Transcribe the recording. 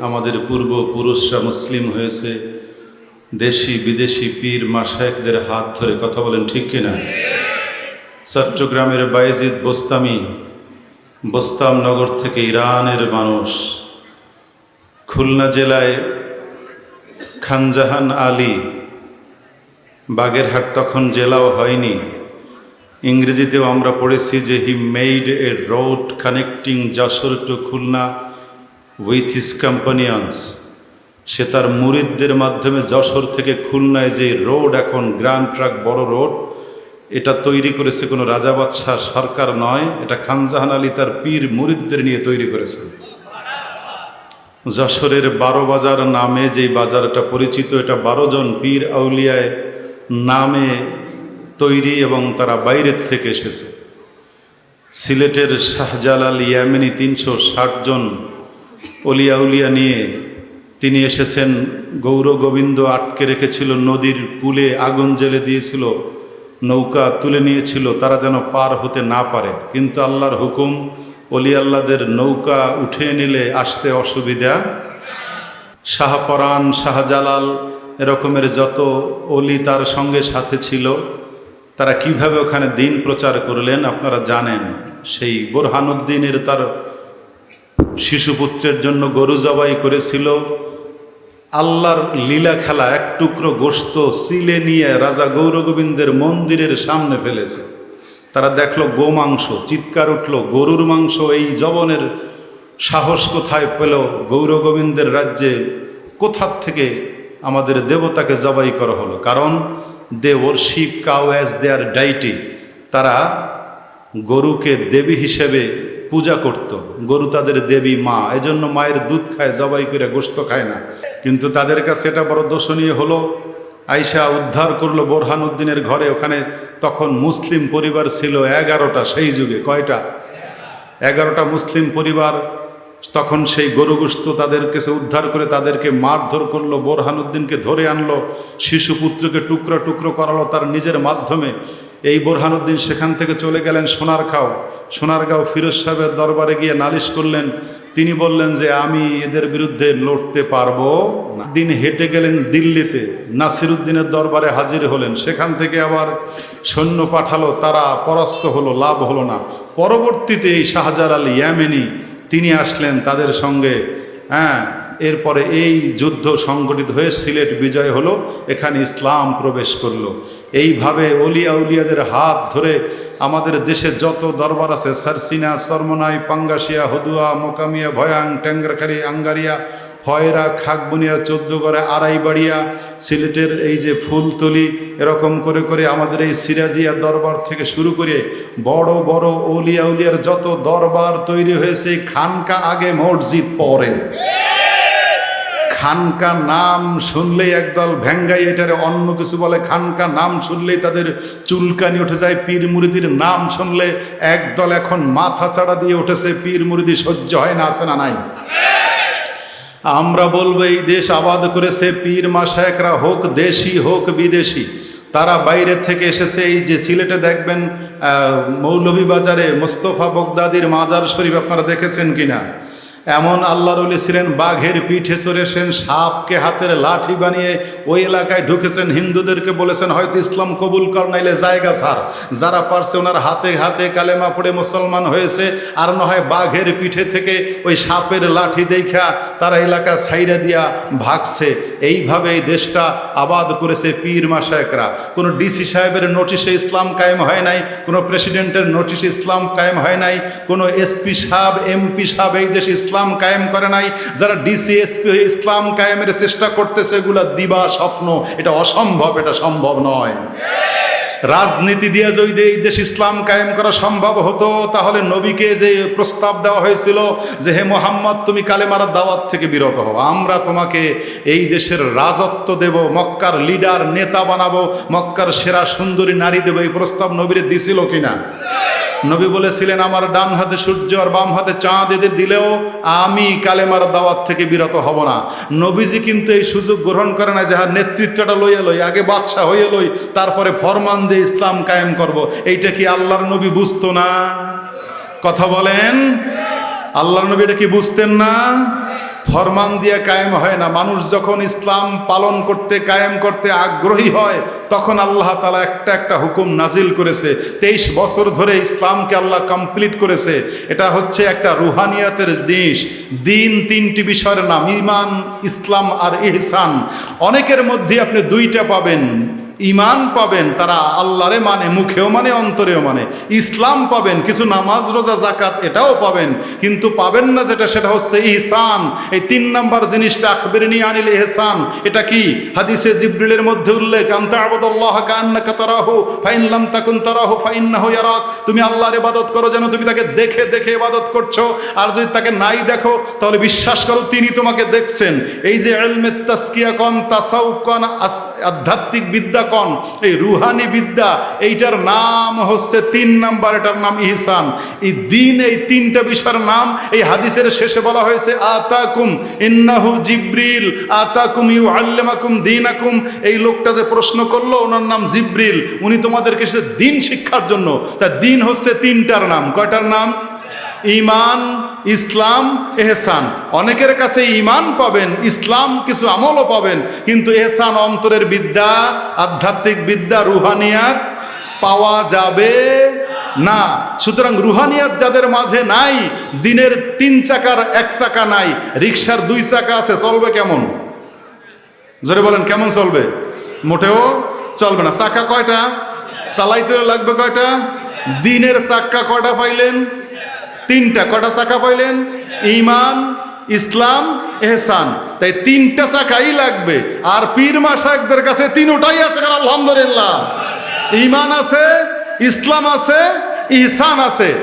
আমাদের পূর্বপুরুষরা মুসলিম হয়েছে, দেশি, বিদেশি পীর মাসায়েকদের হাত ধরে কথা বলেন ঠিক কিনা? চট্টগ্রামের বাইজিদ বোস্তামি, বোস্তামনগর থেকে ইরানের মানুষ। খুলনা জেলায় খানজাহান আলী, বাগেরহাট তখন জেলাও হয়নি। ইংরেজিতেও আমরা পড়েছি যে he made a road connecting Jessore to Khulna with his companions সে তার মুরিদদের মাধ্যমে যশোর থেকে খুলনায় যে রোড এখন গ্র্যান্ড ট্রাক বড় রোড, এটা তৈরি করেছে কোনো রাজা বাদশাহ সরকার নয়, এটা খানজাহান আলী তার পীর মুরিদদের নিয়ে তৈরি করেছে। যশোরের বারো বাজার নামে যে বাজারটা পরিচিত, এটা বারো জন পীর আউলিয়ায় নামে তৈরি এবং তারা বাইরের থেকে এসেছে। সিলেটের শাহজালাল ইয়ামিনী তিনশো ষাট জন অলিয়া উলিয়া নিয়ে তিনি এসেছেন। গৌর গোবিন্দ আটকে রেখেছিল নদীর পুলে, আগুন জেলে দিয়েছিল, নৌকা তুলে নিয়েছিল, তারা যেন পার হতে না পারে। কিন্তু আল্লাহর হুকুম অলি আল্লাদের নৌকা উঠে নিলে আসতে অসুবিধা। শাহপরাণ শাহজালাল এরকমের যত অলি তার সঙ্গে সাথে ছিল, তারা কীভাবে ওখানে দিন প্রচার করলেন আপনারা জানেন। সেই বোরহানুদ্দিনের তার শিশুপুত্রের জন্য গরু জবাই করেছিল। আল্লাহর লীলা খেলা এক টুকরো গোস্ত সিলে নিয়ে রাজা গৌরগোবিন্দের মন্দিরের সামনে ফেলেছে। তারা দেখল গোমাংস, চিৎকার উঠল, গরুর মাংস এই জবনের সাহস কোথায় পেল? গৌরগোবিন্দের রাজ্যে কোথার থেকে আমাদের দেবতাকে জবাই করা হলো? কারণ they worship cow as their deity. তারা গরুকে দেবী হিসেবে পূজা করত। গরু তাদের দেবী মা, এজন্য মায়ের দুধ খায়, জবাই করে গোস্ত খায় না। কিন্তু তাদের কাছে এটা বড় দর্শনীয় হলো আইসা উদ্ধার করল বোরহানুদ্দিনের ঘরে। ওখানে তখন মুসলিম পরিবার ছিল এগারোটা, সেই যুগে কয়টা? এগারোটা মুসলিম পরিবার তখন সেই গরুগুস্ত তাদের কাছে উদ্ধার করে তাদেরকে মারধর করল। বোরহানুদ্দিনকে ধরে আনলো, শিশু পুত্রকে টুকরো টুকরো করালো, তার নিজের মাধ্যমে এই বোরহানুদ্দিন সেখান থেকে চলে গেলেন সোনারখাও সোনারগাঁও ফিরোজ সাহেবের দরবারে গিয়ে নালিশ করলেন। তিনি বললেন যে, আমি এদের বিরুদ্ধে লড়তে পারব দিন হেঁটে গেলেন দিল্লিতে। নাসিরুদ্দিনের দরবারে হাজির হলেন। সেখান থেকে আবার সৈন্য পাঠালো। তারা পরাস্ত হলো, লাভ হলো না। পরবর্তীতে এই শাহজালাল ইয়ামেনি, তিনি আসলেন তাদের সঙ্গে। হ্যাঁ এরপরে এই যুদ্ধ সংগঠিত হয়ে সিলেট বিজয় হলো, এখানে ইসলাম প্রবেশ করল। এইভাবে অলিয়া উলিয়াদের হাত ধরে আমাদের দেশে যত দরবার আছে, সারসিনা, সরমনাই, পাঙ্গাসিয়া, হদুয়া, মোকামিয়া, ভয়াং ট্যাংরাখালি আঙ্গারিয়া, ফয়রা খাকবনিয়া চোদ্দগড়ে আড়াইবাড়িয়া, সিলেটের এই যে ফুলতলি, এরকম করে করে আমাদের এই সিরাজিয়া দরবার থেকে শুরু করে বড় বড় অলিয়া উলিয়ার যত দরবার তৈরি হয়েছে, খানকা আগে মসজিদ পরে খানকা নাম শুনলেই একদল ভ্যাঙ্গাই এটারে অন্য কিছু বলে। খানকা নাম শুনলেই তাদের চুলকানি উঠে যায়, পীর মুরিদির নাম শুনলে একদল এখন মাথা চাড়া দিয়ে উঠেছে, পীর মুরিদি সহ্য হয় না, আছে না নাই? আমরা বলব এই দেশ আবাদ করেছে, পীর মাসায়করা হোক দেশি হোক বিদেশি। তারা বাইরে থেকে এসেছে, এই যে সিলেটে দেখবেন মৌলভীবাজারে মোস্তফা বগদাদির মাজার শরীফ আপনারা দেখেছেন কিনা? এমন আল্লাহর অলি ছিলেন, বাঘের পিঠে চড়েছেন, সাপকে হাতের লাঠি বানিয়ে ওই এলাকায় ঢুকেছেন। হিন্দুদেরকে বলেছেন, হয়তো ইসলাম কবুল কর, নাইলে জায়গা ছাড়। যারা পারছে ওনার হাতে হাতে কালেমা পড়ে মুসলমান হয়েছে, আর না হয় বাঘের পিঠে থেকে ওই সাপের লাঠি দেখা তারা এলাকা ছাইরা দিয়া ভাগছে। এইভাবে এই দেশটা আবাদ করেছে পীর মাসায়করা। কোনো ডিসি সাহেবের নোটিশে ইসলাম কায়েম হয় নাই, কোনো প্রেসিডেন্টের নোটিশে ইসলাম কায়েম হয় নাই, কোনো এসপি সাহেব, এমপি সাহেব এই দেশে ইসলাম কায়েম করে নাই, যারা ডিসি এসপি হয়ে ইসলাম কায়েমের চেষ্টা করতেছে, এগুলো দিবা স্বপ্ন। এটা অসম্ভব, এটা সম্ভব নয়। রাজনীতি দিয়ে যদি এই দেশ ইসলাম কায়েম করা সম্ভব হতো, তাহলে নবীকে যে প্রস্তাব দেওয়া হয়েছিল যে, হে মোহাম্মদ, তুমি কালেমারার দাওয়াত থেকে বিরত হও। আমরা তোমাকে এই দেশের রাজত্ব দেব, মক্কার লিডার, নেতা বানাবো, মক্কার সেরা সুন্দরী নারী দেব। এই প্রস্তাব নবীরে দিছিল কিনা? নবী বলেছিলেন, আমার ডান হাতে সূর্য আর বাম হাতে চাঁদ এদের দিলেও আমি কালেমার দাওয়াত থেকে বিরত হব না। নবীজি কিন্তু এই সুযোগ গ্রহণ করে না যাহার নেতৃত্বটা লইয়া লই, আগে বাদশাহ হইয়া লই, তারপরে ফরমান দিয়ে ইসলাম কায়েম করব। এইটা কি আল্লাহর নবী বুঝতো না? কথা বলেন? আল্লাহর নবী এটা কি বুঝতেন না? ফরমান দিয়ে কায়েম হয় না। মানুষ যখন ইসলাম পালন করতে, কায়েম করতে আগ্রহী হয়, তখন আল্লাহ তালা একটা একটা হুকুম নাজিল করেছে। তেইশ বছর ধরে ইসলামকে আল্লাহ কমপ্লিট করেছে। এটা হচ্ছে একটা রুহানিয়াতের জিনিস। দিন তিনটি বিষয়ের নাম ইমান ইসলাম আর ইহসান। অনেকের মধ্যে আপনি দুইটা পাবেন। ইমান পাবেন তারা আল্লাহরে মানে মুখেও মানে অন্তরেও মানে। ইসলাম পাবেন, কিছু নামাজ, রোজা জাকাত এটাও পাবেন। কিন্তু পাবেন না যেটা, সেটা হচ্ছে ইহসান। এই তিন নাম্বার জিনিসটা আকবরিনী আনিল ইহসান, এটা কি? হাদিসে জিব্রিলের মধ্যে উল্লেখ, আনতা আবুদুল্লাহ কান্নাকা তারাহু, ফাইন লাম তাকুন তারাহু, ফাইন্নাহু ইয়ারাক। তুমি আল্লাহর ইবাদত করো যেন তুমি তাকে দেখে দেখে ইবাদত করছ। আর যদি তাকে নাই দেখো, তাহলে বিশ্বাস করো তিনি তোমাকে দেখছেন। এই যে ইলমে তাসকিয়া কন তাসাউফ কন আধ্যাত্মিক বিদ্যা কন? এই রুহানি বিদ্যা, এইটার নাম হচ্ছে তিন নাম্বার, এটার নাম ইহসান। এই দিন, এই তিনটা বিষয়ের নাম এই হাদিসের শেষে বলা হয়েছে, আতাকুম ইন্নাহু জিব্রিল, আতাকুম ইউ আল্লামাকুম দিনাকুম। এই লোকটা যে প্রশ্ন করল, ওনার নাম জিব্রিল, উনি তোমাদেরকে সে দিন শিক্ষার জন্য। তা দিন হচ্ছে তিনটার নাম। কয়টার নাম? ইমান, ইসলাম, এহসান। অনেকের কাছে ইমান পাবেন, ইসলাম কিছু আমলও পাবেন, কিন্তু এহসান অন্তরের বিদ্যা, আধ্যাত্মিক বিদ্যা, রুহানিয়াত পাওয়া যাবে না। সুতরাং রুহানিয়াত যাদের মাঝে নাই, দিনের তিন চাকার এক চাকা নাই রিক্সার দুই চাকা আছে, চলবে কেমন? জোরে বলেন, কেমন চলবে? মোটেও চলবে না। চাকা কয়টা? চালাইতে লাগবে কয়টা? দিনের চাক্কা কয়টা পাইলেন? তিনটা, কটা শাখা পাইলেন? ইমান ইসলাম, এহসান। তাই তিনটা শাখাই লাগবে। আর পীর মাসাকদের কাছে তিনটাই আছে কারণ, আলহামদুলিল্লাহ। ইমান আছে, ইসলাম আছে, ইহসান আছে।